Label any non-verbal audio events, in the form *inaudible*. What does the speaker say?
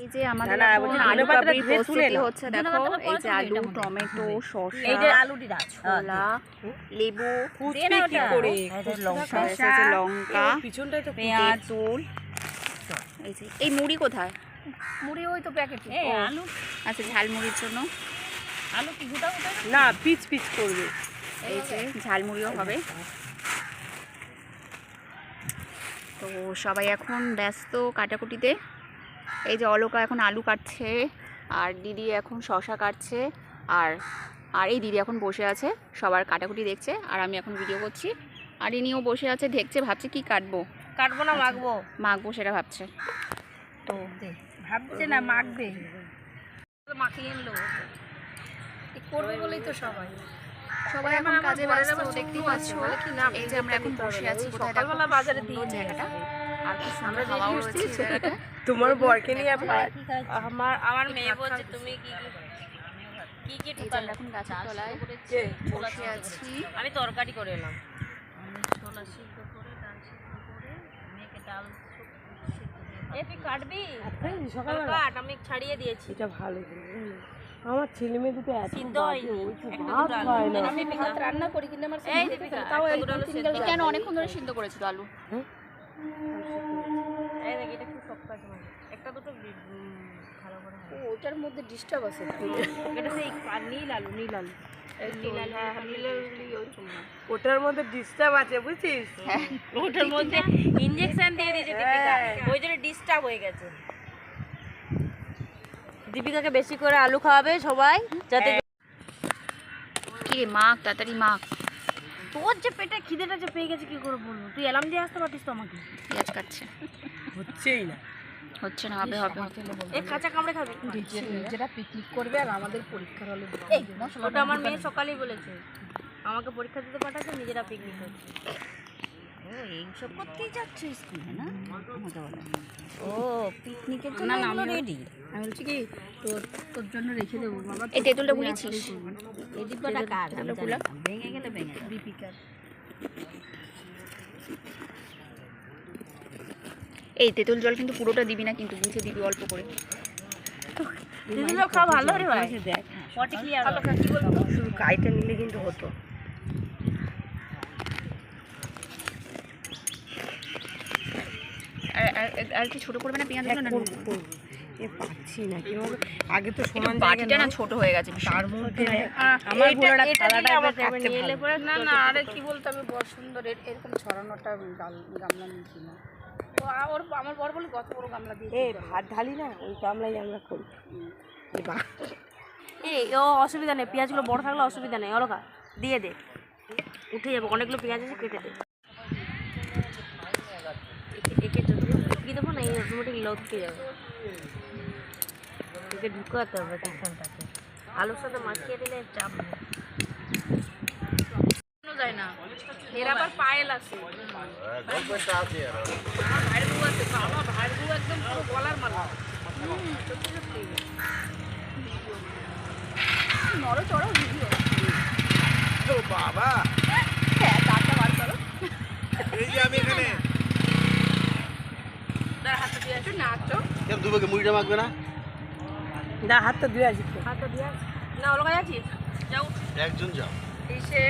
এই যে আমাদের আলু প্রস্তুতি হচ্ছে দেখো যে আলু টমেটো এই যে শসা ছোলা লেবু কুচবি কি করে? লঙ্কা। আছে লঙ্কা পিছনটাই তো পেঁয়াজ তেঁতুল এই যে এই মুড়ি কোথায়? মুড়ি ওই তো প্যাকেটে। ও, আচ্ছা ঝালমুড়ির জন্য। আলু কি গোটা গোটা না পিচ পিচ করবে। এই যে ঝালমুড়িও হবে। তো সবাই এখন ব্যস্ত কাটাকুটিতে। এই যে অলকা এখন আলু কাটছে আর দিদি এখন শশা কাটছে আর আর এই দিদি এখন বসে আছে সবার কাটাকুটি দেখছে আর আমি এখন ভিডিও করছি আর ইনিও বসে আছে দেখছে ভাবছে কি কাটবো। কাটবো না মাখবো? মাখবো সেটা ভাবছে। তো ভাবছে না মাখবে। মাখিয়ে আনলো করবে বলেই তো সবাই। সবাই এখন কাজে ব্যস্ত দেখতেই পাচ্ছ। এই যে আমরা এখন বসে আছি কোথায় বাজারে দিয়ে জায়গাটা। আর *laughs* আমরা হচ্ছি। *laughs* তোমার বরকে নিয়ে আমার আমার মেয়ে বলছে তুমি কি কি কি আমরা এখন গাছের তলায় বসে আছি। আমি তরকারি করে এলাম। আমি ছোলা সিদ্ধ করে ডাল সিদ্ধ করে মেয়েকে ডাল এ তুই কাটবি? সকালবেলা। কাট আমি ছাড়িয়ে দিয়েছি। এটা ভালো আমার ছেলে মেয়ে দুটো এত ভাত খায় না। আমি ভাত রান্না করি কিন্তু আমার তাও কেন অনেকক্ষণ ধরে সিদ্ধ করেছিল আলু? দেখ এটা খুব শক্ত আছে মানে? একটা দুটো ভালো করে হয়। ওটার মধ্যে ডিস্টার্ব আছে। এটা সেই নীল আলু নীল আলু। এই নীল আলু ওটার মধ্যে ডিস্টার্ব আছে বুঝছিস? ওটার মধ্যে ইনজেকশন দিয়ে দিয়েছে দীপিকা। ওই জন্য ডিস্টার্ব হয়ে গেছে। দীপিকাকে বেশি করে আলু খাওয়াবে সবাই যাতে কি রে মাখ তাড়াতাড়ি মাখ তোর যে পেটে খিদেটা যে পেয়ে গেছে কি করে বলব? তুই অ্যালার্ম দিয়ে আসতে পারতিস তো আমাকে। পেঁয়াজ কাটছে। হচ্ছেই না। হচ্ছে না হবে হবে। এই কাঁচা কামড়ে খাবে। যেটা পিকনিক করবে আর আমাদের পরীক্ষার হলে ওটা আমার মেয়ে সকালেই বলেছে। আমাকে পরীক্ষা দিতে পাঠাচ্ছে নিজেরা পিকনিক করছে এইসব করতেই যাচ্ছে স্কুলে না? ও পিকনিকের না না আমি রেডি আমি বলছি কি তোর তোর জন্য রেখে দেবো বাবা। এই তেঁতুলটা গুলিয়েছিস এই ডিব্বাটা কার? তেঁতুলটা ভেঙে গেলে ভেঙে দীপিকার। এই তেঁতুল জল কিন্তু পুরোটা দিবি না কিন্তু বুঝে দিবি অল্প করে। দিদিগুলো খাওয়া ভালো রে ভাই। দেখ। শুধু কাইটা নিলে কিন্তু হতো। আর- কি ছোট করবে না পেঁয়াজগুলো না। এ পাচ্ছি না কি আগে তো একটু সমান বাটিটা না ছোট হয়ে গেছে তার মধ্যে আমার ভালো। না না আরে কি বলতো আমি বড় সুন্দর এরকম ছড়ানোটা গামলা নিয়েছি না। ওর আমার বড় বলে বড় গামলা দিয়ে এ ভাত ঢালি না ওই গামলাই আমরা করি। বা- এই ও অসুবিধা নেই পেঁয়াজগুলো বড় থাকলে অসুবিধা নেই। অলকা দিয়ে দে। উঠে যাবে অনেকগুলো পেঁয়াজ আছে কেটে দে। ঢুকিয়ে দেবো না এই অটোমেটিক লটকে যাবে একে ঢুকাতে হবে টিফনটাকে আলুর সাথে মাখিয়ে দিলে চাপ নেই। যায় না। এর আবার পায়েল আছে। আমার ভাইয়ের বউ আছে আমার ভাইয়ের একদম পুরো গলার মালা হুম, সত্যি সত্যি নড়ো চড়ো ভিডিও বাবা হ্যাঁ দাঁতটা বার করো এই যে আমি এখানে তার হাতে দিয়ে একটু নাচো কেন দুবাকে মুড়িটা মাখবে না? না হাতটা ধুয়ে আসি। হাতটা দিয়ে আস। না অলকা যাচ্ছিস যাও। একজন যাও। এসে